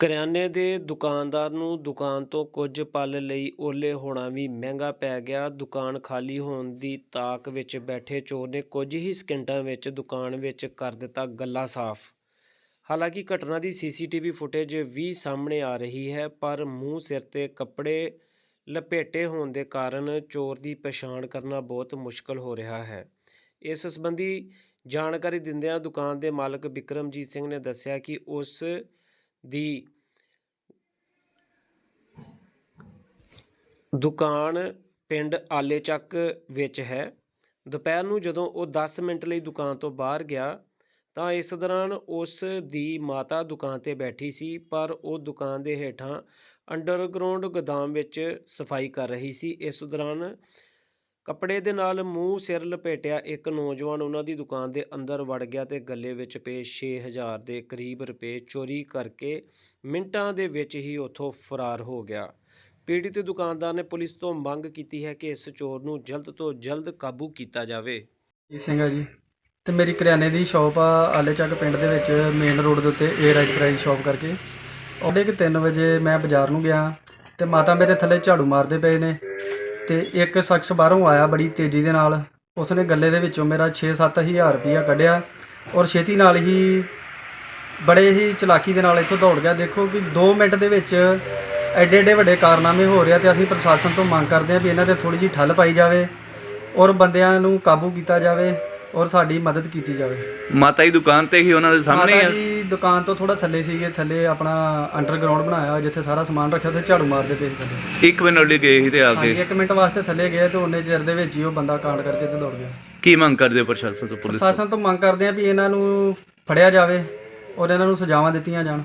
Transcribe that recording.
ਕਰਿਆਨੇ ਦੇ ਦੁਕਾਨਦਾਰ ਨੂੰ ਦੁਕਾਨ ਤੋਂ ਕੁਝ ਪਲ ਲਈ ਓਹਲੇ ਹੋਣਾ ਵੀ ਮਹਿੰਗਾ ਪੈ ਗਿਆ। ਦੁਕਾਨ ਖਾਲੀ ਹੋਣ ਦੀ ਤਾਕ ਵਿੱਚ ਬੈਠੇ ਚੋਰ ਨੇ ਕੁਝ ਹੀ ਸਕਿੰਟਾਂ ਵਿੱਚ ਦੁਕਾਨ ਵਿੱਚ ਕਰ ਦਿੱਤਾ ਗੱਲਾ ਸਾਫ਼। ਹਾਲਾਂਕਿ ਘਟਨਾ ਦੀ ਸੀਸੀਟੀਵੀ ਫੁਟੇਜ ਵੀ ਸਾਹਮਣੇ ਆ ਰਹੀ ਹੈ, ਪਰ ਮੂੰਹ ਸਿਰ ਤੇ ਕੱਪੜੇ ਲਪੇਟੇ ਹੋਣ ਦੇ ਕਾਰਨ ਚੋਰ ਦੀ ਪਛਾਣ ਕਰਨਾ ਬਹੁਤ ਮੁਸ਼ਕਲ ਹੋ ਰਿਹਾ ਹੈ। ਇਸ ਸੰਬੰਧੀ ਜਾਣਕਾਰੀ ਦਿੰਦਿਆਂ ਦੁਕਾਨ ਦੇ ਮਾਲਕ ਬਿਕਰਮਜੀਤ ਸਿੰਘ ਨੇ ਦੱਸਿਆ ਕਿ ਉਸ ਦੀ ਦੁਕਾਨ ਪਿੰਡ ਆਲੇਚੱਕ ਵਿੱਚ ਹੈ। ਦੁਪਹਿਰ ਨੂੰ ਜਦੋਂ ਉਹ 10 ਮਿੰਟ ਲਈ ਦੁਕਾਨ ਤੋਂ ਬਾਹਰ ਗਿਆ, ਤਾਂ ਇਸ ਦੌਰਾਨ ਉਸ ਦੀ ਮਾਤਾ ਦੁਕਾਨ ਤੇ ਬੈਠੀ ਸੀ, ਪਰ ਉਹ ਦੁਕਾਨ ਦੇ ਹੇਠਾਂ ਅੰਡਰਗਰਾਉਂਡ ਗੋਦਾਮ ਵਿੱਚ ਸਫ਼ਾਈ ਕਰ ਰਹੀ ਸੀ। ਇਸ ਦੌਰਾਨ ਕੱਪੜੇ ਦੇ ਨਾਲ ਮੂੰਹ, ਸਿਰ ਲਪੇਟਿਆ ਇੱਕ ਨੌਜਵਾਨ ਉਹਨਾਂ ਦੀ ਦੁਕਾਨ ਦੇ ਅੰਦਰ ਵੜ ਗਿਆ ਤੇ ਗੱਲੇ ਵਿੱਚ ਪਏ 6000 ਦੇ ਕਰੀਬ ਰੁਪਏ ਚੋਰੀ ਕਰਕੇ ਮਿੰਟਾਂ ਦੇ ਵਿੱਚ ਹੀ ਉੱਥੋਂ ਫਰਾਰ ਹੋ ਗਿਆ। ਪੀੜਿਤ ਦੁਕਾਨਦਾਰ ਨੇ ਪੁਲਿਸ ਤੋਂ ਮੰਗ ਕੀਤੀ ਹੈ ਕਿ ਇਸ ਚੋਰ ਨੂੰ ਜਲਦ ਤੋਂ ਜਲਦ ਕਾਬੂ ਕੀਤਾ ਜਾਵੇ। ਜੀ ਸਿੰਘ ਆ ਜੀ। ਤੇ ਮੇਰੀ ਕਰਿਆਨੇ ਦੀ ਸ਼ਾਪ ਆ ਆਲੇਚੱਕ ਪਿੰਡ ਦੇ ਵਿੱਚ ਮੇਨ ਰੋਡ ਦੇ ਉੱਤੇ ਏ ਰਾਈਟ ਪ੍ਰਾਈਸ ਸ਼ਾਪ ਕਰਕੇ। ਉਹਦੇ ਕਿ 3 ਵਜੇ ਮੈਂ ਬਾਜ਼ਾਰ ਨੂੰ ਗਿਆ ਤੇ ਮਾਤਾ ਮੇਰੇ ਥੱਲੇ ਝਾੜੂ ਮਾਰਦੇ ਪਏ ਨੇ। ਤੇ ਇੱਕ ਸ਼ਖਸ ਬਾਹਰੋਂ ਆਇਆ ਬੜੀ ਤੇਜ਼ੀ ਦੇ ਨਾਲ। ਉਸਨੇ ਗੱਲੇ ਦੇ ਵਿੱਚੋਂ ਮੇਰਾ 6-7 ਹਜ਼ਾਰ ਰੁਪਇਆ ਕੱਢਿਆ ਔਰ ਛੇਤੀ ਨਾਲ ਹੀ ਬੜੇ ਹੀ ਚਲਾਕੀ ਦੇ ਨਾਲ ਇੱਥੋਂ ਦੌੜ ਗਿਆ। ਦੇਖੋ ਕਿ 2 ਮਿੰਟ ਦੇ ਵਿੱਚ ਐਡੇ ਐਡੇ ਵੱਡੇ ਕਾਰਨਾਮੇ ਹੋ ਰਿਹਾ ਤੇ ਅਸੀਂ ਪ੍ਰਸ਼ਾਸਨ ਤੋਂ ਮੰਗ ਕਰਦੇ ਹਾਂ ਵੀ ਇਹਨਾਂ ਤੇ ਥੋੜੀ ਜਿਹੀ ਠੱਲ ਪਾਈ ਜਾਵੇ ਔਰ ਬੰਦਿਆਂ ਨੂੰ ਕਾਬੂ ਕੀਤਾ ਜਾਵੇ। ਔਰ ਸਾਡੀ ਮਦਦ ਕੀਤੀ ਜਾਵੇ। ਮਾਤਾ ਦੀ ਦੁਕਾਨ ਤੇ ਹੀ ਉਹਨਾਂ ਦੇ ਸਾਹਮਣੇ ਮਾਤਾ ਆ? ਜੀ ਦੁਕਾਨ ਤੋਂ ਥੋੜਾ ਥੱਲੇ ਸੀਗੇ ਥੱਲੇ ਆਪਣਾ ਅੰਡਰਗਰਾਉਂਡ ਬਣਾਇਆ ਹੋਇਆ ਜਿੱਥੇ ਸਾਰਾ ਸਮਾਨ ਰੱਖਿਆ ਉੱਥੇ ਝਾੜੂ ਮਾਰਦੇ ਪਏ ਸੀ ਥੱਲੇ। ਇੱਕ ਮਿੰਟ ਲਈ ਗਏ ਸੀ ਤੇ ਆ ਹਾਂਜੀ ਕੇ 1 ਮਿੰਟ ਵਾਸਤੇ ਥੱਲੇ ਗਏ ਤੇ ਉਹਨੇ ਚਿਰ ਦੇ ਵਿੱਚ ਹੀ ਉਹ ਬੰਦਾ ਕਾਂਡ ਕਰਕੇ ਤੇ ਦੌੜ ਗਿਆ। ਕੀ ਮੰਗ ਕਰਦੇ ਹੋ ਪ੍ਰਸ਼ਾਸਨ ਤੋਂ ਪੁਲਿਸ ਤੋਂ? ਪ੍ਰਸ਼ਾਸਨ ਤੋਂ ਮੰਗ ਕਰਦੇ ਆ ਵੀ ਇਹਨਾਂ ਨੂੰ ਫੜਿਆ ਜਾਵੇ ਔਰ ਇਹਨਾਂ ਨੂੰ ਸਜ਼ਾਵਾਂ ਦਿੱਤੀਆਂ ਜਾਣ।